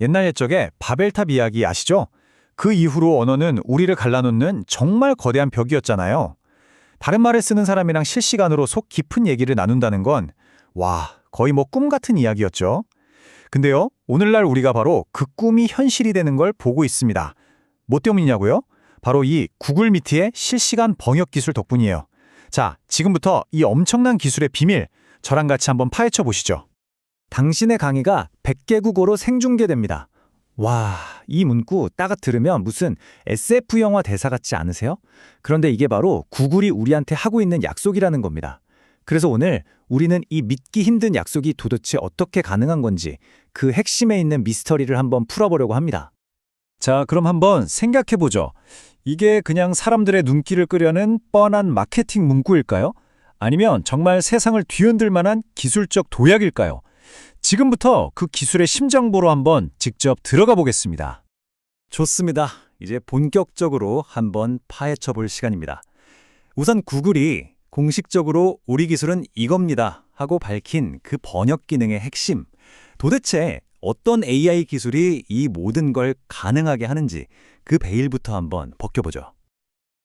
옛날 옛적에 바벨탑 이야기 아시죠? 그 이후로 언어는 우리를 갈라놓는 정말 거대한 벽이었잖아요. 다른 말을 쓰는 사람이랑 실시간으로 속 깊은 얘기를 나눈다는 건, 와, 거의 뭐 꿈 같은 이야기였죠. 근데요, 오늘날 우리가 바로 그 꿈이 현실이 되는 걸 보고 있습니다. 뭐 때문이냐고요? 바로 이 구글 미트의 실시간 번역 기술 덕분이에요. 자, 지금부터 이 엄청난 기술의 비밀, 저랑 같이 한번 파헤쳐 보시죠. 당신의 강의가 100개 국어로 생중계됩니다. 와, 이 문구 딱 들으면 무슨 SF 영화 대사 같지 않으세요? 그런데 이게 바로 구글이 우리한테 하고 있는 약속이라는 겁니다. 그래서 오늘 우리는 이 믿기 힘든 약속이 도대체 어떻게 가능한 건지 그 핵심에 있는 미스터리를 한번 풀어보려고 합니다. 자, 그럼 한번 생각해 보죠. 이게 그냥 사람들의 눈길을 끄려는 뻔한 마케팅 문구일까요? 아니면 정말 세상을 뒤흔들 만한 기술적 도약일까요? 지금부터 그 기술의 심정보로 한번 직접 들어가 보겠습니다. 좋습니다. 이제 본격적으로 한번 파헤쳐 볼 시간입니다. 우선 구글이 공식적으로 우리 기술은 이겁니다 하고 밝힌 그 번역 기능의 핵심. 도대체 어떤 AI 기술이 이 모든 걸 가능하게 하는지 그 베일부터 한번 벗겨보죠.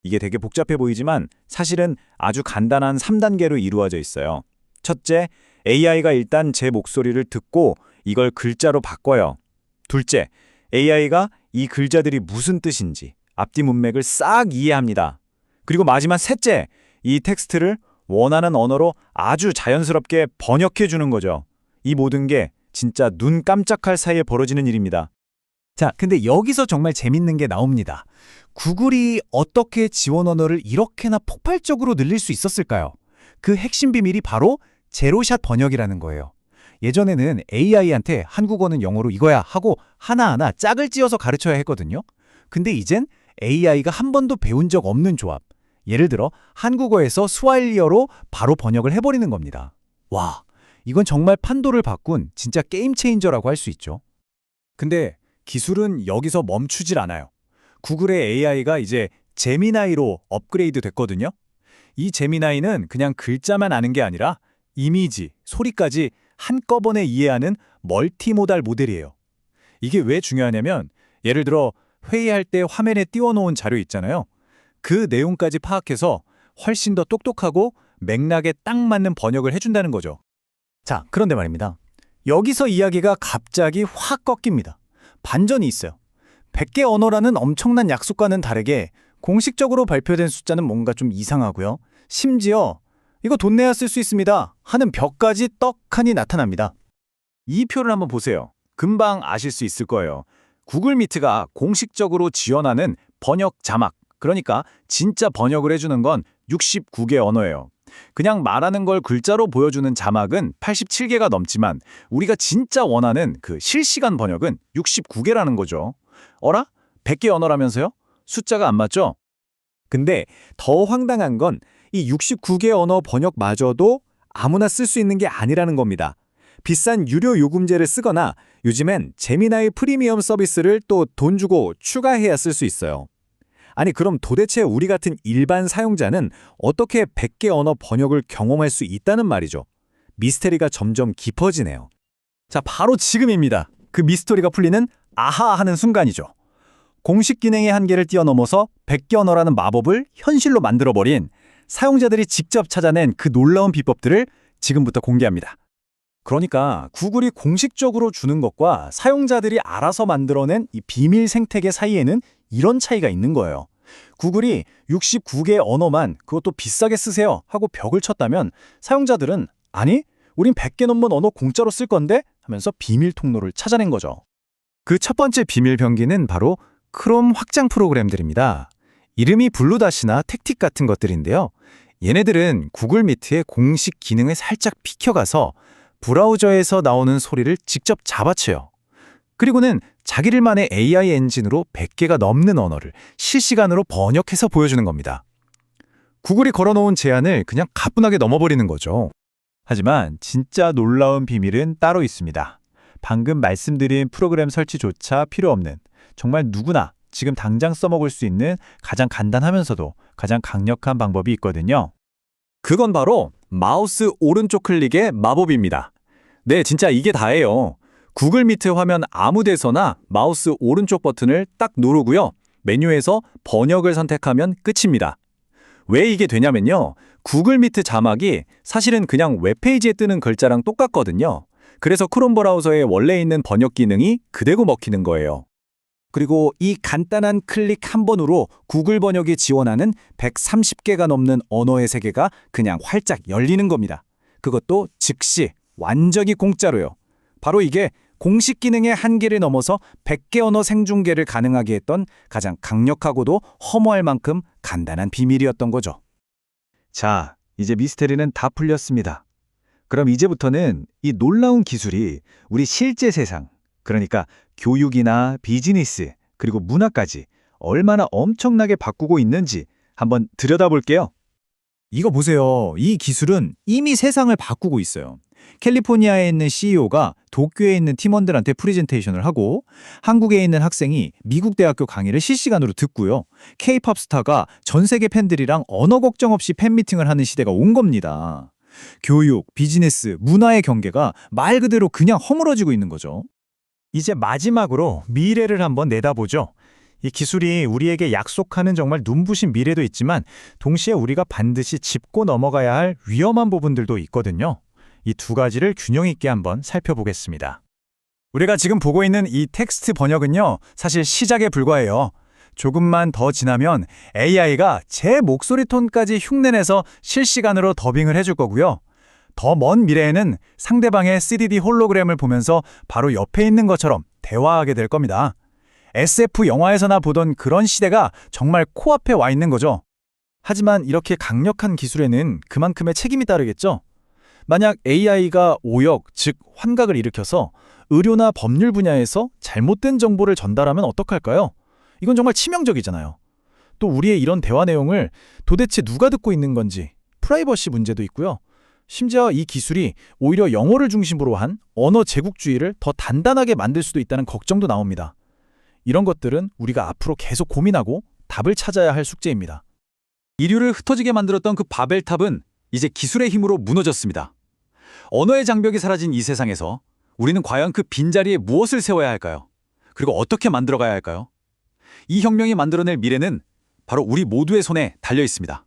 이게 되게 복잡해 보이지만 사실은 아주 간단한 3단계로 이루어져 있어요. 첫째, AI가 일단 제 목소리를 듣고 이걸 글자로 바꿔요. 둘째, AI가 이 글자들이 무슨 뜻인지 앞뒤 문맥을 싹 이해합니다. 그리고 마지막 셋째, 이 텍스트를 원하는 언어로 아주 자연스럽게 번역해 주는 거죠. 이 모든 게 진짜 눈 깜짝할 사이에 벌어지는 일입니다. 자, 근데 여기서 정말 재밌는 게 나옵니다. 구글이 어떻게 지원 언어를 이렇게나 폭발적으로 늘릴 수 있었을까요? 그 핵심 비밀이 바로 제로샷 번역이라는 거예요. 예전에는 AI한테 한국어는 영어로 이거야 하고 하나하나 짝을 찌어서 가르쳐야 했거든요. 근데 이젠 AI가 한 번도 배운 적 없는 조합. 예를 들어 한국어에서 스와일리어로 바로 번역을 해버리는 겁니다. 와, 이건 정말 판도를 바꾼 진짜 게임 체인저라고 할 수 있죠. 근데 기술은 여기서 멈추질 않아요. 구글의 AI가 이제 제미나이로 업그레이드 됐거든요. 이 제미나이는 그냥 글자만 아는 게 아니라 이미지, 소리까지 한꺼번에 이해하는 멀티모달 모델이에요. 이게 왜 중요하냐면 예를 들어 회의할 때 화면에 띄워놓은 자료 있잖아요. 그 내용까지 파악해서 훨씬 더 똑똑하고 맥락에 딱 맞는 번역을 해준다는 거죠. 자, 그런데 말입니다. 여기서 이야기가 갑자기 확 꺾입니다. 반전이 있어요. 100개 언어라는 엄청난 약속과는 다르게 공식적으로 발표된 숫자는 뭔가 좀 이상하고요. 심지어 이거 돈 내야 쓸 수 있습니다 하는 벽까지 떡하니 나타납니다. 이 표를 한번 보세요. 금방 아실 수 있을 거예요. 구글 미트가 공식적으로 지원하는 번역 자막, 그러니까 진짜 번역을 해주는 건 69개 언어예요. 그냥 말하는 걸 글자로 보여주는 자막은 87개가 넘지만 우리가 진짜 원하는 그 실시간 번역은 69개라는 거죠. 어라? 100개 언어라면서요? 숫자가 안 맞죠? 근데 더 황당한 건 이 69개 언어 번역마저도 아무나 쓸 수 있는 게 아니라는 겁니다. 비싼 유료 요금제를 쓰거나 요즘엔 제미나이 프리미엄 서비스를 또 돈 주고 추가해야 쓸 수 있어요. 아니 그럼 도대체 우리 같은 일반 사용자는 어떻게 100개 언어 번역을 경험할 수 있다는 말이죠. 미스테리가 점점 깊어지네요. 자, 바로 지금입니다. 그 미스터리가 풀리는 아하 하는 순간이죠. 공식 기능의 한계를 뛰어넘어서 100개 언어라는 마법을 현실로 만들어버린 사용자들이 직접 찾아낸 그 놀라운 비법들을 지금부터 공개합니다. 그러니까 구글이 공식적으로 주는 것과 사용자들이 알아서 만들어낸 이 비밀 생태계 사이에는 이런 차이가 있는 거예요. 구글이 69개 언어만 그것도 비싸게 쓰세요 하고 벽을 쳤다면 사용자들은 아니, 우린 100개 넘는 언어 공짜로 쓸 건데 하면서 비밀 통로를 찾아낸 거죠. 그 첫 번째 비밀 병기는 바로 크롬 확장 프로그램들입니다. 이름이 블루다시나 택틱 같은 것들인데요. 얘네들은 구글 미트의 공식 기능을 살짝 비켜가서 브라우저에서 나오는 소리를 직접 잡아쳐요. 그리고는 자기들만의 AI 엔진으로 100개가 넘는 언어를 실시간으로 번역해서 보여주는 겁니다. 구글이 걸어놓은 제한을 그냥 가뿐하게 넘어버리는 거죠. 하지만 진짜 놀라운 비밀은 따로 있습니다. 방금 말씀드린 프로그램 설치조차 필요 없는 정말 누구나 지금 당장 써먹을 수 있는 가장 간단하면서도 가장 강력한 방법이 있거든요. 그건 바로 마우스 오른쪽 클릭의 마법입니다. 네, 진짜 이게 다예요. 구글 미트 화면 아무 데서나 마우스 오른쪽 버튼을 딱 누르고요. 메뉴에서 번역을 선택하면 끝입니다. 왜 이게 되냐면요. 구글 미트 자막이 사실은 그냥 웹페이지에 뜨는 글자랑 똑같거든요. 그래서 크롬 브라우저에 원래 있는 번역 기능이 그대로 먹히는 거예요. 그리고 이 간단한 클릭 한 번으로 구글 번역이 지원하는 130개가 넘는 언어의 세계가 그냥 활짝 열리는 겁니다. 그것도 즉시, 완전히 공짜로요. 바로 이게 공식 기능의 한계를 넘어서 100개 언어 생중계를 가능하게 했던 가장 강력하고도 허무할 만큼 간단한 비밀이었던 거죠. 자, 이제 미스테리는 다 풀렸습니다. 그럼 이제부터는 이 놀라운 기술이 우리 실제 세상, 그러니까 교육이나 비즈니스, 그리고 문화까지 얼마나 엄청나게 바꾸고 있는지 한번 들여다볼게요. 이거 보세요. 이 기술은 이미 세상을 바꾸고 있어요. 캘리포니아에 있는 CEO가 도쿄에 있는 팀원들한테 프레젠테이션을 하고 한국에 있는 학생이 미국 대학교 강의를 실시간으로 듣고요. K-팝 스타가 전 세계 팬들이랑 언어 걱정 없이 팬미팅을 하는 시대가 온 겁니다. 교육, 비즈니스, 문화의 경계가 말 그대로 그냥 허물어지고 있는 거죠. 이제 마지막으로 미래를 한번 내다보죠. 이 기술이 우리에게 약속하는 정말 눈부신 미래도 있지만 동시에 우리가 반드시 짚고 넘어가야 할 위험한 부분들도 있거든요. 이 두 가지를 균형 있게 한번 살펴보겠습니다. 우리가 지금 보고 있는 이 텍스트 번역은요, 사실 시작에 불과해요. 조금만 더 지나면 AI가 제 목소리 톤까지 흉내내서 실시간으로 더빙을 해줄 거고요. 더 먼 미래에는 상대방의 CDD 홀로그램을 보면서 바로 옆에 있는 것처럼 대화하게 될 겁니다. SF 영화에서나 보던 그런 시대가 정말 코앞에 와 있는 거죠. 하지만 이렇게 강력한 기술에는 그만큼의 책임이 따르겠죠. 만약 AI가 오역, 즉 환각을 일으켜서 의료나 법률 분야에서 잘못된 정보를 전달하면 어떡할까요? 이건 정말 치명적이잖아요. 또 우리의 이런 대화 내용을 도대체 누가 듣고 있는 건지 프라이버시 문제도 있고요. 심지어 이 기술이 오히려 영어를 중심으로 한 언어 제국주의를 더 단단하게 만들 수도 있다는 걱정도 나옵니다. 이런 것들은 우리가 앞으로 계속 고민하고 답을 찾아야 할 숙제입니다. 인류를 흩어지게 만들었던 그 바벨탑은 이제 기술의 힘으로 무너졌습니다. 언어의 장벽이 사라진 이 세상에서 우리는 과연 그 빈자리에 무엇을 세워야 할까요? 그리고 어떻게 만들어가야 할까요? 이 혁명이 만들어낼 미래는 바로 우리 모두의 손에 달려 있습니다.